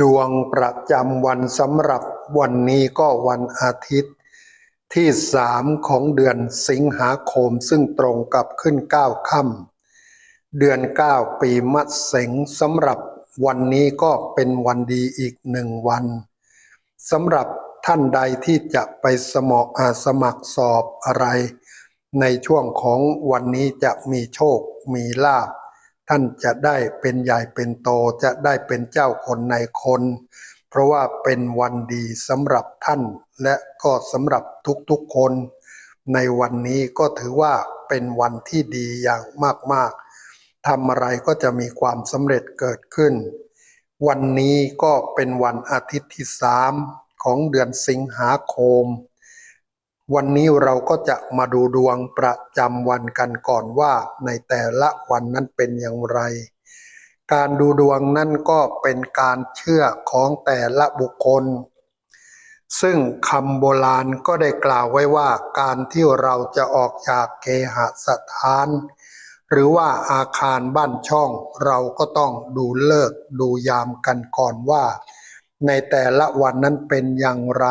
ดวงประจำวันสำหรับวันนี้ก็วันอาทิตย์ ที่สามของเดือนสิงหาคมซึ่งตรงกับขึ้นเก้าค่ำเดือนเก้าปีมะเสงสำหรับวันนี้ก็เป็นวันดีอีกหนึ่งวันสำหรับท่านใดที่จะไปสมอ,อสมัครสอบอะไร ในช่วงของวันนี้จะมีโชคมีลาภ ท่านจะได้เป็นใหญ่เป็นโตจะได้เป็นเจ้าคนในคน เพราะว่าเป็นวันดีสำหรับท่าน และก็สำหรับทุกๆคน ในวันนี้ก็ถือว่าเป็นวันที่ดีอย่างมากๆทำอะไรก็จะมีความสำเร็จเกิดขึ้น วันนี้ก็เป็นวันอาทิตย์ที่สามของเดือนสิงหาคม วันนี้เราก็จะมาดูดวงประจำวันกันก่อนว่าในแต่ละวันนั้นเป็นอย่างไร การดูดวงนั่นก็เป็นการเชื่อของแต่ละบุคคล ซึ่งคำโบราณก็ได้กล่าวไว้ว่าการที่เราจะออกจากเคหสถาน หรือว่าอาคารบ้านช่อง เราก็ต้องดูเลิกดูยามกันก่อนว่า ในแต่ละวันนั้นเป็นอย่างไร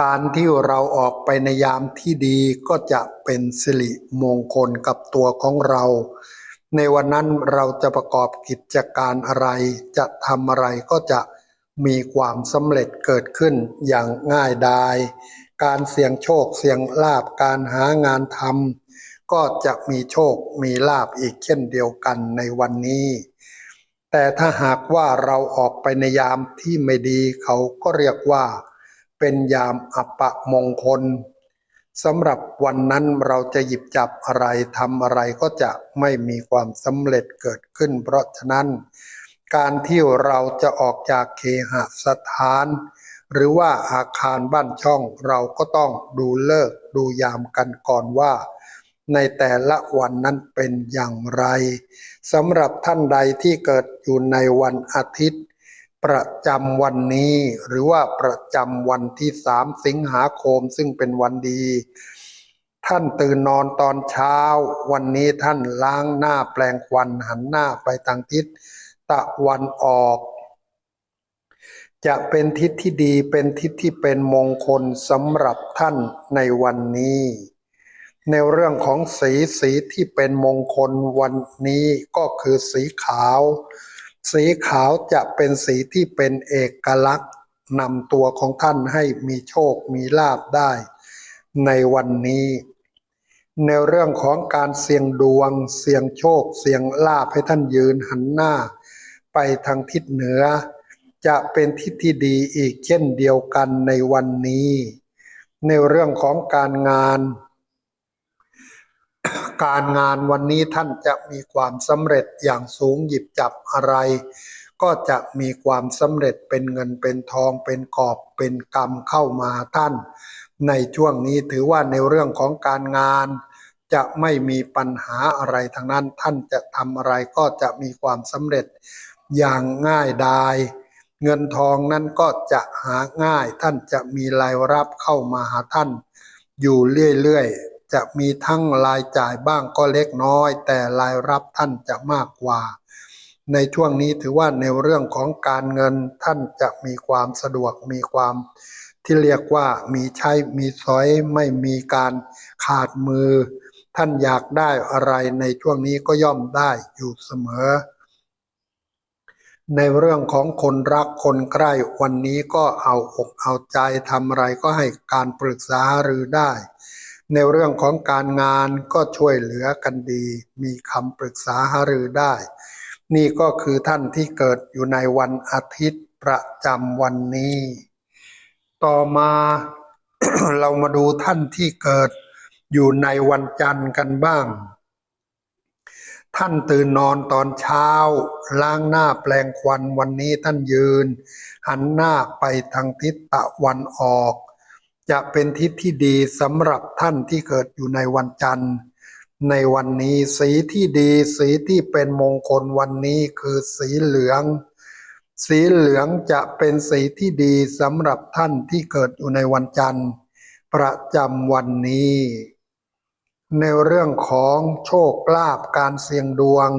การที่เราออกไปในยามที่ดีก็จะเป็นสิริมงคลกับตัวของเรา ในวันนั้นเราจะประกอบกิจการอะไร จะทำอะไรก็จะมีความสำเร็จเกิดขึ้นอย่างง่ายดาย การเสี่ยงโชคเสี่ยงลาบการหางานทำก็จะมีโชคมีลาบอีกเช่นเดียวกันในวันนี้ แต่ถ้าหากว่าเราออกไปในยามที่ไม่ดีเขาก็เรียกว่า เป็นยามอัปมงคลสำหรับวันนั้นเราจะหยิบจับอะไรทำอะไรก็จะไม่มีความสำเร็จเกิดขึ้น เพราะฉะนั้น การที่เราจะออกจากเคหสถาน หรือว่าอาคารบ้านช่องเราก็ต้องดูเลิกดูยามกันก่อนว่า ในแต่ละวันนั้นเป็นอย่างไรสำหรับท่านใดที่เกิดอยู่ในวันอาทิตย์ ประจำวันนี้ หรือว่าประจำวันที่สามสิงหาคมซึ่งเป็นวันดี ท่านตื่นนอนตอนเช้า วันนี้ท่านล้างหน้าแปลงควันหันหน้าไปทางทิศตะวันออก จะเป็นทิศที่ดีเป็นทิศที่เป็นมงคลสำหรับท่านในวันนี้ ในเรื่องของสีสีที่เป็นมงคลวันนี้ก็คือสีขาว สีขาวจะเป็นสีที่เป็นเอกลักษณ์นำตัวของท่านให้มีโชคมีลาบได้ ในวันนี้ ในเรื่องของการเสี่ยงดวง เสี่ยงโชค เสี่ยงลาบให้ท่านยืนหันหน้า ไปทางทิศเหนือ จะเป็นทิศที่ดีอีกเช่นเดียวกันในวันนี้ ในเรื่องของการงาน การงานวันนี้ท่านจะมีความสำเร็จอย่างสูงหยิบจับอะไร ก็จะมีความสำเร็จเป็นเงินเป็นทองเป็นกอบเป็นกรรมเข้ามาท่าน ในช่วงนี้ถือว่าในเรื่องของการงานจะไม่มีปัญหาอะไรทั้งนั้น ท่านจะทำอะไรก็จะมีความสำเร็จอย่างง่ายดายเงินทองนั้นก็จะหาง่าย ท่านจะมีรายรับเข้ามาหาท่าน อยู่เรื่อยๆ จะมีทั้งรายจ่ายบ้างก็เล็กน้อย แต่รายรับท่านจะมากกว่า ในช่วงนี้ถือว่าในเรื่องของการเงินท่านจะมีความสะดวกมีความที่เรียกว่ามีใช้มีสอยไม่มีการขาดมือ ท่านอยากได้อะไรในช่วงนี้ก็ย่อมได้อยู่เสมอ ในเรื่องของคนรักคนใกล้วันนี้ก็เอาอกเอาใจทำอะไรก็ให้การปรึกษาหรือได้ ในเรื่องของการงานก็ช่วยเหลือกันดี มีคำปรึกษาหารือได้ นี่ก็คือท่านที่เกิดอยู่ในวันอาทิตย์ประจำวันนี้ ต่อมาเรามาดูท่านที่เกิดอยู่ในวันจันทร์กันบ้าง ท่านตื่นนอนตอนเช้า ล้างหน้าแปลงควันวันนี้ท่านยืน หันหน้าไปทางทิศตะวันออก จะเป็นทิศที่ดีสำหรับท่านที่เกิดอยู่ในวันจันทร์ ในวันนี้สีที่ดีสีที่เป็นมงคลวันนี้คือสีเหลือง สีเหลืองจะเป็นสีที่ดีสำหรับท่านที่เกิดอยู่ในวันจันทร์ ประจำวันนี้ ในเรื่องของโชคลาภการเสี่ยงดวง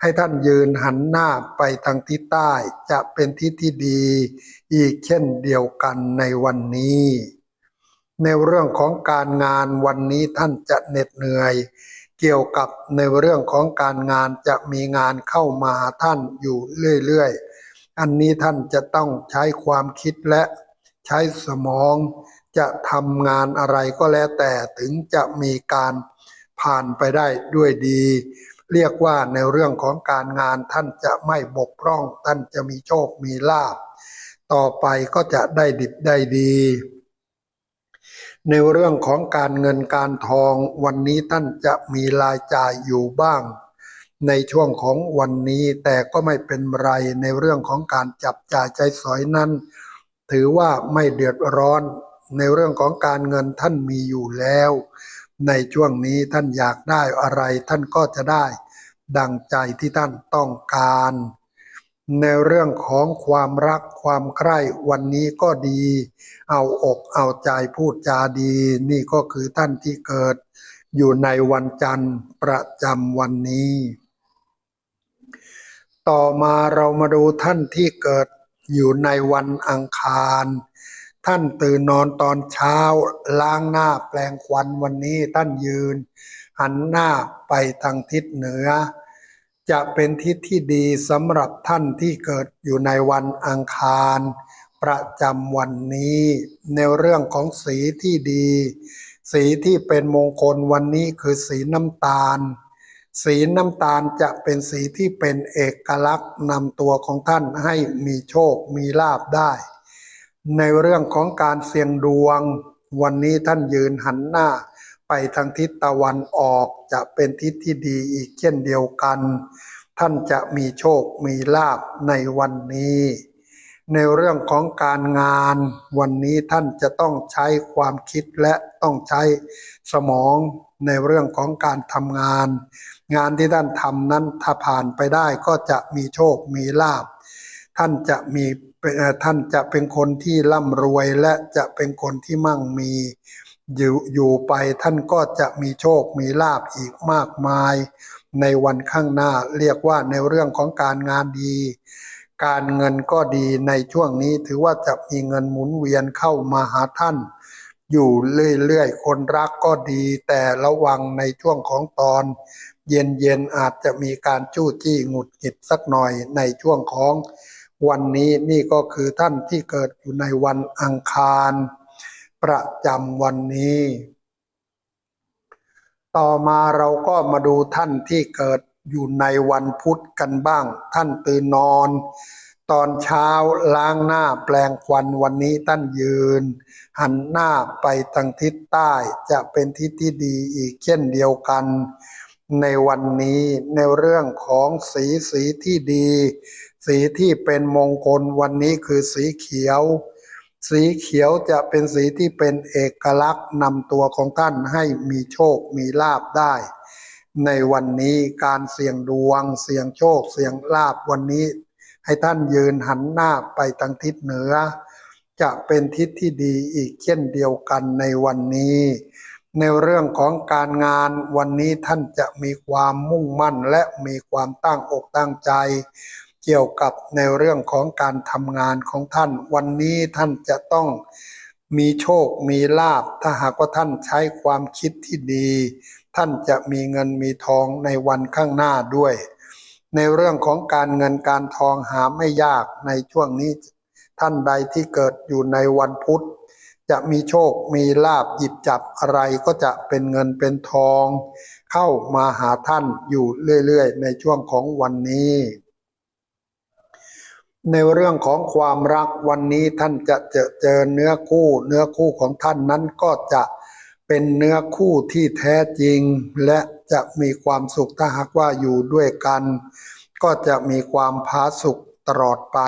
ให้ท่านยืนหันหน้าไปทางทิศใต้จะเป็นทิศที่ดี อีกเช่นเดียวกันในวันนี้ ในเรื่องของการงานวันนี้ท่านจะเหน็ดเหนื่อย เกี่ยวกับในเรื่องของการงานจะมีงานเข้ามาท่านอยู่เรื่อยๆ อันนี้ท่านจะต้องใช้ความคิดและใช้สมอง จะทำงานอะไรก็แล้วแต่ถึงจะมีการผ่านไปได้ด้วยดี เรียกว่าในเรื่องของการงานท่านจะไม่บกพร่อง ท่านจะมีโชคมีลาภต่อไปก็จะได้ดิบได้ดี ในเรื่องของการเงินการทองวันนี้ท่านจะมีรายจ่ายอยู่บ้าง ในช่วงของวันนี้แต่ก็ไม่เป็นไรในเรื่องของการจับจ่ายใจสอยนั้น ถือว่าไม่เดือดร้อน ในเรื่องของการเงินท่านมีอยู่แล้ว ในช่วงนี้ท่านอยากได้อะไรท่านก็จะได้ ดังใจที่ท่านต้องการ ในเรื่องของความรักความใคร่วันนี้ก็ดี เอาอกเอาใจพูดจาดี นี่ก็คือท่านที่เกิด อยู่ในวันจันทร์ประจำวันนี้ ต่อมาเรามาดูท่านที่เกิดอยู่ในวันอังคาร ท่านตื่นนอนตอนเช้า ล้างหน้าแปลงควันวันนี้ท่านยืน หันหน้าไปทางทิศเหนือ จะเป็นทิศที่ดีสำหรับท่านที่เกิดอยู่ในวันอังคาร ประจำวันนี้ ในเรื่องของสีที่ดี สีที่เป็นมงคลวันนี้คือสีน้ำตาล สีน้ำตาลจะเป็นสีที่เป็นเอกลักษณ์นำตัวของท่านให้มีโชคมีลาภได้ ในเรื่องของการเสี่ยงดวง วันนี้ท่านยืนหันหน้า ไปทางทิศตะวันออกจะเป็นทิศที่ดีอีกเช่นเดียวกัน ท่านจะมีโชคมีลาภในวันนี้ ในเรื่องของการงานวันนี้ท่านจะต้องใช้ความคิดและต้องใช้สมองในเรื่องของการทำงาน งานที่ท่านทำนั้นถ้าผ่านไปได้ก็จะมีโชคมีลาภท่านจะมีท่านจะเป็นคนที่ร่ำรวยและจะเป็นคนที่มั่งมี อยู่อยู่ไปท่านก็จะมีโชคมีลาภอีกมากมาย ในวันข้างหน้าเรียกว่าในเรื่องของการงานดี การเงินก็ดีในช่วงนี้ถือว่าจะมีเงินหมุนเวียนเข้ามาหาท่าน อยู่เรื่อยๆคนรักก็ดี แต่ระวังในช่วงของตอน เย็นๆอาจจะมีการจู้จี้หงุดหงิดสักหน่อยในช่วงของวันนี้นี่ก็คือท่านที่เกิดอยู่ในวันอังคาร ประจำวันนี้ ต่อมาเราก็มาดูท่านที่เกิดอยู่ในวันพุธกันบ้าง ท่านตื่นนอน ตอนเช้าล้างหน้าแปลงควันวันนี้ท่านยืน หันหน้าไปทางทิศใต้จะเป็นทิศที่ดีอีกเช่นเดียวกัน ในวันนี้ในเรื่องของสีสีที่ดี สีที่เป็นมงคลวันนี้คือสีเขียว สีเขียวจะเป็นสีที่เป็นเอกลักษณ์นำตัวของท่านให้มีโชคมีลาภได้ ในวันนี้การเสี่ยงดวง เสี่ยงโชค เสี่ยงลาภวันนี้ ให้ท่านยืนหันหน้าไปทางทิศเหนือ จะเป็นทิศที่ดีอีกเช่นเดียวกันในวันนี้ ในเรื่องของการงานวันนี้ท่านจะมีความมุ่งมั่นและมีความตั้งอกตั้งใจ กี่ยวกับในเรื่องของการทำงานของท่าน วันนี้ท่านจะต้องมีโชคมีลาภถ้าหากว่าท่านใช้ความคิดที่ดี ท่านจะมีเงินมีทองในวันข้างหน้าด้วย ในเรื่องของการเงินการทองหาไม่ยากในช่วงนี้ท่านใดที่เกิดอยู่ในวันพุธ จะมีโชคมีลาบหยิบจับอะไรก็จะเป็นเงินเป็นทอง เข้ามาหาท่านอยู่เรื่อยๆ ในช่วงของวันนี้ ในเรื่องของความรักวันนี้ท่านจะเจอเจอเนื้อคู่ เนื้อคู่ของท่านนั้นก็จะเป็นเนื้อคู่ที่แท้จริง และจะมีความสุขถ้าหากว่าอยู่ด้วยกัน ก็จะมีความผาสุขตลอดไป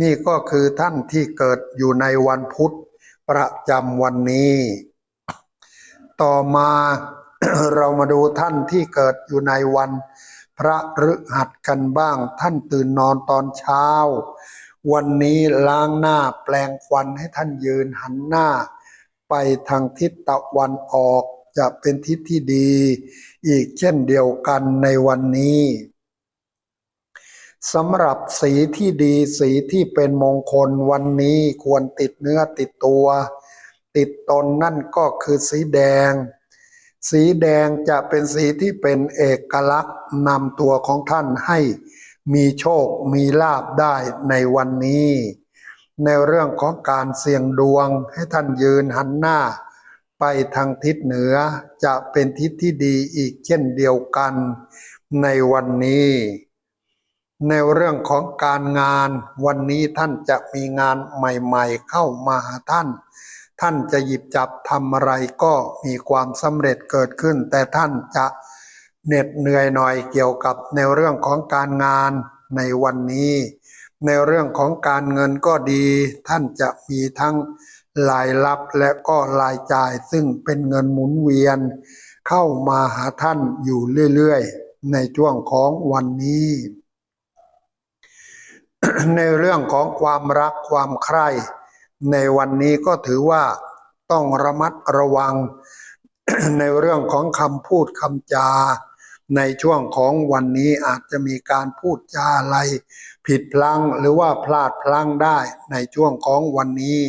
นี่ก็คือท่านที่เกิดอยู่ในวันพุธประจำวันนี้ ต่อมาเรามาดูท่านที่เกิดอยู่ในวัน พระฤหัสกันบ้าง ท่านตื่นนอนตอนเช้า วันนี้ล้างหน้าแปลงควันให้ท่านยืนหันหน้า ไปทางทิศตะวันออกจะเป็นทิศที่ดี อีกเช่นเดียวกันในวันนี้สำหรับสีที่ดีสีที่เป็นมงคลวันนี้ควรติดเนื้อติดตัว ติดตนนั่นก็คือสีแดง สีแดงจะเป็นสีที่เป็นเอกลักษณ์นำตัวของท่านให้มีโชคมีลาบได้ในวันนี้ ในเรื่องของการเสี่ยงดวงให้ท่านยืนหันหน้า ไปทางทิศเหนือจะเป็นทิศที่ดีอีกเช่นเดียวกันในวันนี้ ในเรื่องของการงานวันนี้ท่านจะมีงานใหม่ ๆ เข้ามาหาท่าน ท่านจะหยิบจับทำอะไรก็มีความสำเร็จเกิดขึ้น แต่ท่านจะเหน็ดเหนื่อยหน่อยเกี่ยวกับในเรื่องของการงานในวันนี้ ในเรื่องของการเงินก็ดี ท่านจะมีทั้งรายรับและก็รายจ่ายซึ่งเป็นเงินหมุนเวียน เข้ามาหาท่านอยู่เรื่อยๆ ในช่วงของวันนี้ ในเรื่องของความรักความใคร่ ในวันนี้ก็ถือว่าต้องระมัดระวังในเรื่องของคำพูดคำจา ในช่วงของวันนี้อาจจะมีการพูดจาอะไร ผิดพลังหรือว่าพลาดพลังได้ในช่วงของวันนี้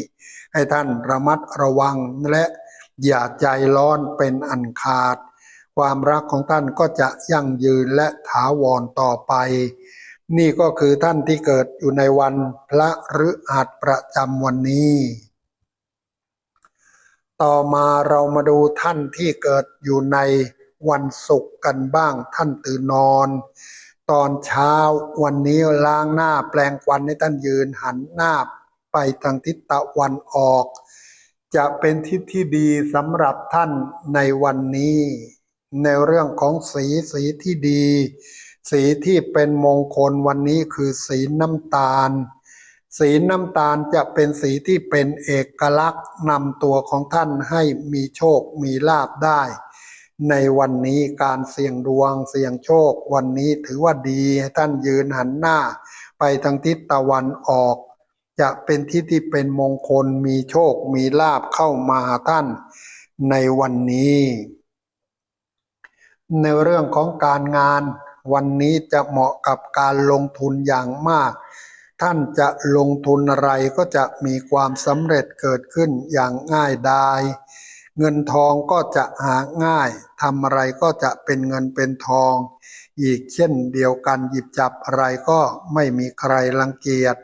ให้ท่านระมัดระวังและอย่าใจร้อนเป็นอันขาด ความรักของท่านก็จะยั่งยืนและถาวรต่อไป นี่ก็คือท่านที่เกิดอยู่ในวันพระฤหัสประจำวันนี้ ต่อมาเรามาดูท่านที่เกิดอยู่ในวันศุกร์กันบ้าง ท่านตื่นนอน ตอนเช้าวันนี้ล้างหน้าแปลงควันให้ท่านยืนหันหน้าไปทางทิศตะวันออก จะเป็นทิศที่ดีสำหรับท่านในวันนี้ ในเรื่องของสีสีที่ดี สีที่เป็นมงคลวันนี้คือสีน้ำตาล สีน้ำตาลจะเป็นสีที่เป็นเอกลักษณ์นำตัวของท่านให้มีโชคมีลาบได้ ในวันนี้การเสี่ยงดวงเสี่ยงโชค วันนี้ถือว่าดีให้ท่านยืนหันหน้า ไปทางทิศตะวันออก จะเป็นทิศที่เป็นมงคลมีโชคมีลาบเข้ามาหาท่าน ในวันนี้ ในเรื่องของการงาน วันนี้จะเหมาะกับการลงทุนอย่างมาก ท่านจะลงทุนอะไรก็จะมีความสำเร็จเกิดขึ้นอย่างง่ายดาย เงินทองก็จะหาง่ายทำอะไรก็จะเป็นเงินเป็นทอง อีกเช่นเดียวกันหยิบจับอะไรก็ไม่มีใครรังเกียจ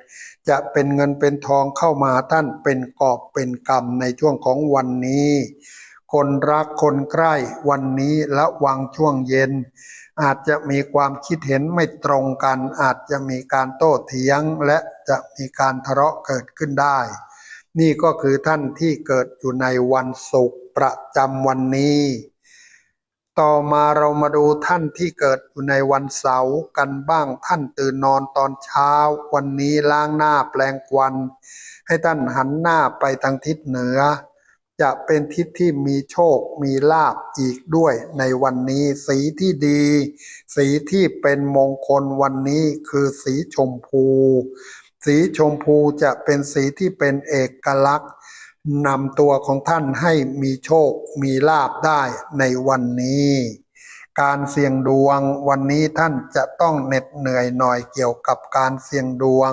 จะเป็นเงินเป็นทองเข้ามาท่านเป็นกอบเป็นกรรมในช่วงของวันนี้ คนรักคนใกล้วันนี้ระวังช่วงเย็น อาจจะมีความคิดเห็นไม่ตรงกัน อาจจะมีการโต้เถียง และจะมีการทะเลาะเกิดขึ้นได้ นี่ก็คือท่านที่เกิดอยู่ในวันศุกร์ประจำวันนี้ ต่อมาเรามาดูท่านที่เกิดอยู่ในวันเสาร์กันบ้างท่านตื่นนอนตอนเช้า วันนี้ล้างหน้าแปลงควันให้ท่านหันหน้าไปทางทิศเหนือ จะเป็นทิศที่มีโชคมีลาบอีกด้วย ในวันนี้สีที่ดี สีที่เป็นมงคลวันนี้คือสีชมพู สีชมพูจะเป็นสีที่เป็นเอกลักษณ์นำตัวของท่านให้มีโชคมีลาบได้ในวันนี้ การเสี่ยงดวงวันนี้ท่านจะต้องเหน็ดเหนื่อยหน่อยเกี่ยวกับการเสี่ยงดวง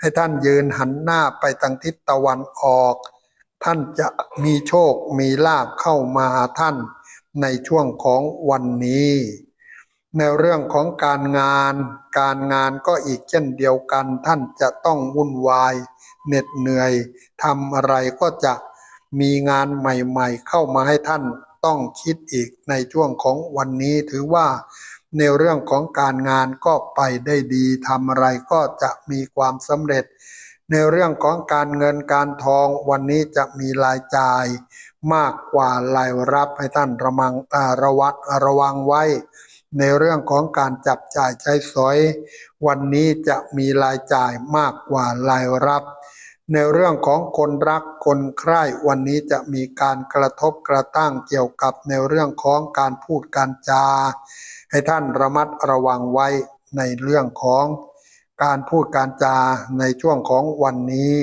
ให้ท่านยืนหันหน้าไปทางทิศตะวันออก ท่านจะมีโชคมีลาบเข้ามาหาท่านในช่วงของวันนี้ ในเรื่องของการงาน การงานก็อีกเช่นเดียวกัน ท่านจะต้องวุ่นวายเหน็ดเหนื่อยทำอะไรก็จะมีงานใหม่ๆ เข้ามาให้ท่านต้องคิดอีกในช่วงของวันนี้ถือว่าในเรื่องของการงานก็ไปได้ดีทำอะไรก็จะมีความสำเร็จ ในเรื่องของการเงินการทองวันนี้จะมีรายจ่ายมากกว่ารายรับให้ท่านระมังระวัดระวังไว้ ในเรื่องของการจับจ่ายใช้สอย วันนี้จะมีรายจ่ายมากกว่ารายรับ ในเรื่องของคนรักคนใคร่วันนี้จะมีการกระทบกระทั่งเกี่ยวกับในเรื่องของการพูดการจา ให้ท่านระมัดระวังไว้ในเรื่องของ การพูดการจาในช่วงของวันนี้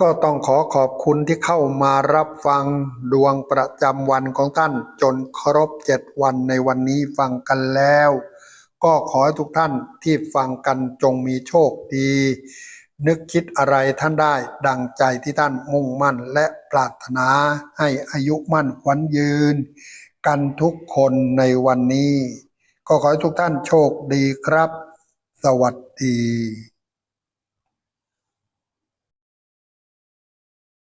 ก็ต้องขอขอบคุณที่เข้ามารับฟังดวงประจำวันของท่านจนครบเจ็ดวันในวันนี้ฟังกันแล้ว ก็ขอให้ทุกท่านที่ฟังกันจงมีโชคดี นึกคิดอะไรท่านได้ดังใจที่ท่านมุ่งมั่นและปรารถนาให้อายุมั่นขวัญยืน กันทุกคนในวันนี้ก็ขอให้ทุกท่านโชคดีครับ สวัสดี